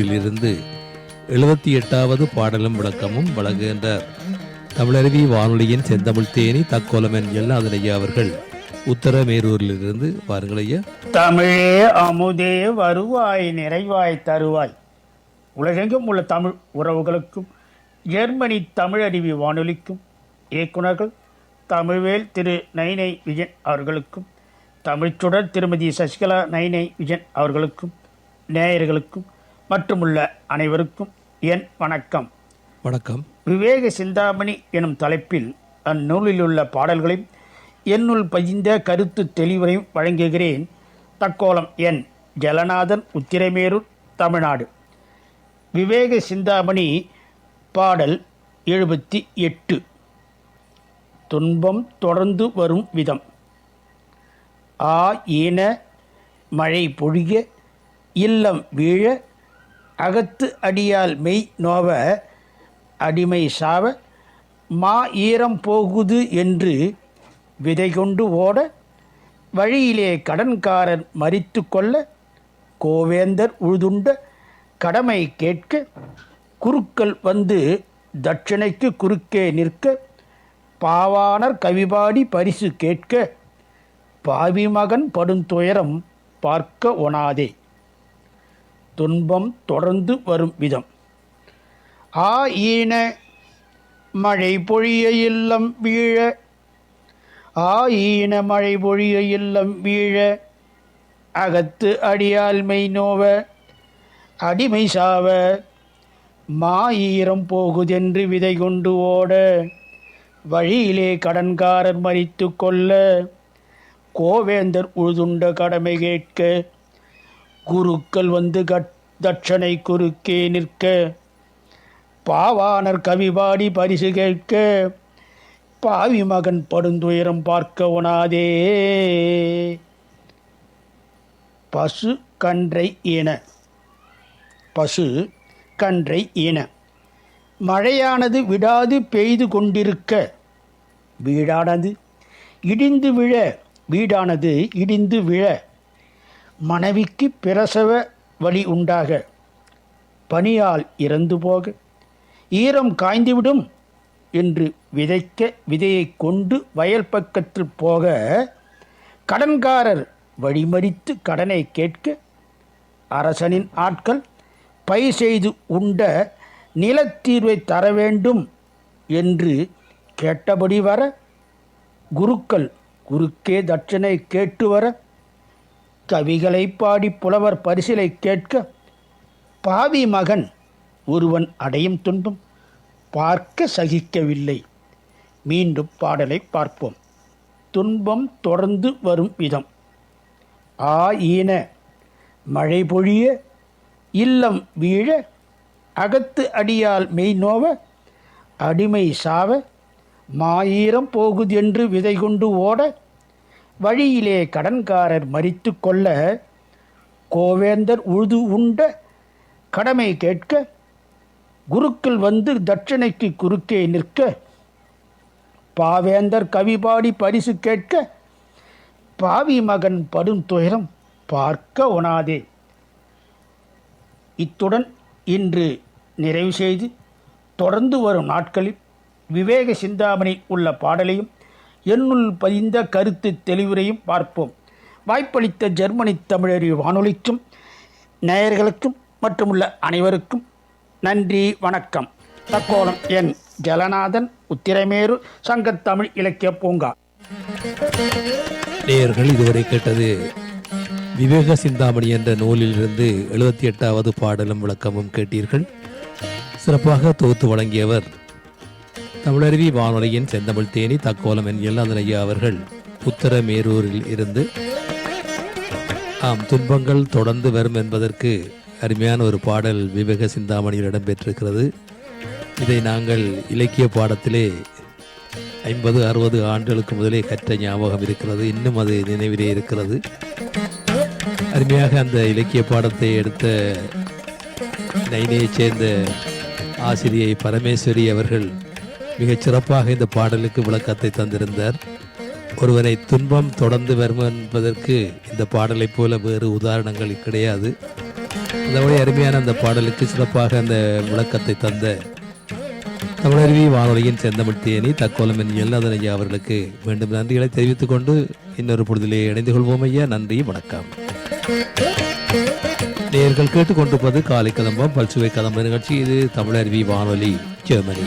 நூலிலிருந்து எழுபத்தி எட்டாவது பாடலும் விளக்கமும் வழங்குகின்றார். தமிழருவி வானொலியின் செந்தமிழ் தேனி தக்கோலம் எல்லாதனையா அவர்கள் உத்தரமேரூரிலிருந்து வாருங்கள் ஐயா. தமிழே அமுதே வருவாய் நிறைவாய் தருவாய். உலகெங்கும் உள்ள தமிழ் உறவுகளுக்கும் ஜெர்மனி தமிழருவி வானொலிக்கும் இயக்குனர்கள் தமிழ்வேல் திரு நைனை விஜயன் அவர்களுக்கும் தமிழ்ச்சுடர் திருமதி சசிகலா நைனை விஜயன் அவர்களுக்கும் நேயர்களுக்கும் மற்றுமுள்ள அனைவருக்கும் என் வணக்கம். வணக்கம். விவேக சிந்தாமணி எனும் தலைப்பில் அந்நூலில் உள்ள பாடல்களையும் என்னுள் பதிந்த கருத்து தெளிவரையும் வழங்குகிறேன். தக்கோலம் என் ஜலநாதன் உத்திரமேரூர் தமிழ்நாடு. விவேக சிந்தாமணி பாடல் எழுபத்தி எட்டு. துன்பம் தொடர்ந்து வரும் விதம். ஆ ஈன மழை பொழிய இல்லம் வீழ அகத்து அடியால் மெய் நோவ அடிமை சாவ மா ஈரம் போகுது என்று விதை கொண்டு ஓட வழியிலே கடன்காரன் மறித்து கொள்ள கோவேந்தர் உழுதுண்ட கடமை கேட்க குருக்கள் வந்து தட்சணைக்கு குறுக்கே நிற்க பாவாணர் கவிபாடி பரிசு கேட்க பாவி மகன் படும் துயரம் பார்க்க ஒணாதே. துன்பம் தொடர்ந்து வரும் விதம். ஆ ஈன மழை பொழிய இல்லம் வீழ. ஆ ஈன மழை பொழிய இல்லம் வீழ. அகத்து அடியால்மை நோவ. அடிமை சாவ. மா ஈரம் போகுதென்று விதை கொண்டு ஓட. வழியிலே கடன்காரர் மறித்து கொள்ள. கோவேந்தர் உழுதுண்ட கடமை கேட்க. குருக்கள் வந்து கட் தட்சணை குறுக்கே நிற்க பாவானர் கவிபாடி பரிசு கேட்க பாவி மகன் படுந்துயரம் பார்க்க உணாதே. பசு கன்றை இன பசு கன்றை இன மழையானது விடாது பெய்து கொண்டிருக்க வீடானது இடிந்து விழ வீடானது இடிந்து விழ. மனைவிக்கு பிரசவ வழி உண்டாக பனியால் இறந்து போக ஈரம் காய்ந்துவிடும் என்று விதைக்க விதையை கொண்டு வயல் பக்கத்தில் போக கடன்காரர் வழிமறித்து கடனை கேட்க அரசனின் ஆட்கள் பயிர் செய்து உண்ட நிலத்தீர்வை தர வேண்டும் என்று கேட்டபடி வர குருக்கள் குறுக்கே தட்சணை கேட்டு வர கவிகளை பாடி புலவர் பரிசிலை கேட்க பாவி மகன் ஒருவன் அடையும் துன்பம் பார்க்க சகிக்கவில்லை. மீண்டும் பாடலை பார்ப்போம். துன்பம் தொடர்ந்து வரும் விதம். ஆ ஈன மழை பொழிய இல்லம் வீழ அகத்து அடியால் மெய் நோவ அடிமை சாவ மாயிரம் போகுதென்று விதை கொண்டு ஓட வழியிலே கடன்காரர் மறித்து கொள்ள கோவேந்தர் உழுது உண்ட கடமை கேட்க குருக்கள் வந்து தட்சணைக்கு குறுக்கே நிற்க பாவேந்தர் கவிபாடி பரிசு கேட்க பாவி மகன் படும் துயரம் பார்க்க ஒணாதே இத்துடன் இன்று நிறைவு செய்து தொடர்ந்து வரும் நாட்களில் விவேக சிந்தாமணி உள்ள பாடலையும் என்னுள் பதிந்த கருத்து தெளிவுரையும் பார்ப்போம். வாய்ப்பளித்த ஜெர்மனி தமிழறி வானொலிக்கும் நேயர்களுக்கும் மற்றுமுள்ள அனைவருக்கும் நன்றி வணக்கம். தக்கோலம் என் ஜலநாதன் உத்திரமேரு சங்கத்தமிழ் இலக்கிய பூங்கா. நேயர்கள் இதுவரை கேட்டது விவேக சிந்தாமணி என்ற நூலிலிருந்து எழுபத்தி எட்டாவது பாடலும் விளக்கமும் கேட்டீர்கள். சிறப்பாக தொகுத்து வழங்கியவர் தமிழருவி வானொலியின் செந்தமிழ் தேனி தக்கோலம் என் எல்லாதன் அவர்கள் உத்தரமேரூரில் இருந்து. ஆம் துன்பங்கள் தொடர்ந்து வரும் என்பதற்கு அருமையான ஒரு பாடல் விவேக சிந்தாமணியில் இடம்பெற்றிருக்கிறது. இதை நாங்கள் இலக்கிய பாடத்திலே ஐம்பது அறுபது ஆண்டுகளுக்கு முதலே கற்ற ஞாபகம் இருக்கிறது. இன்னும் அது நினைவிலே இருக்கிறது. அருமையாக அந்த இலக்கிய பாடத்தை எடுத்த நைனையைச் சேர்ந்த ஆசிரியை பரமேஸ்வரி அவர்கள் மிகச் சிறப்பாக இந்த பாடலுக்கு விளக்கத்தை தந்திருந்தார். ஒருவனை துன்பம் தொடர்ந்து வரும் என்பதற்கு இந்த பாடலைப் போல வேறு உதாரணங்கள் கிடையாது. அதோட அருமையான அந்த பாடலுக்கு சிறப்பாக அந்த விளக்கத்தை தந்த தமிழருவி வானொலியின் செந்தமிழ் தேனி தக்கோலம் என் எல்லாதன் ஐயா அவர்களுக்கு மீண்டும் நன்றிகளை தெரிவித்துக் கொண்டு இன்னொரு பொழுதிலே இணைந்து கொள்வோம் ஐயா. நன்றி வணக்கம். நேர்கள் கேட்டுக்கொண்டிருப்பது காலை கதம்பம் பல்சுவை கதம்ப நிகழ்ச்சி. இது தமிழருவி வானொலி ஜெர்மனி.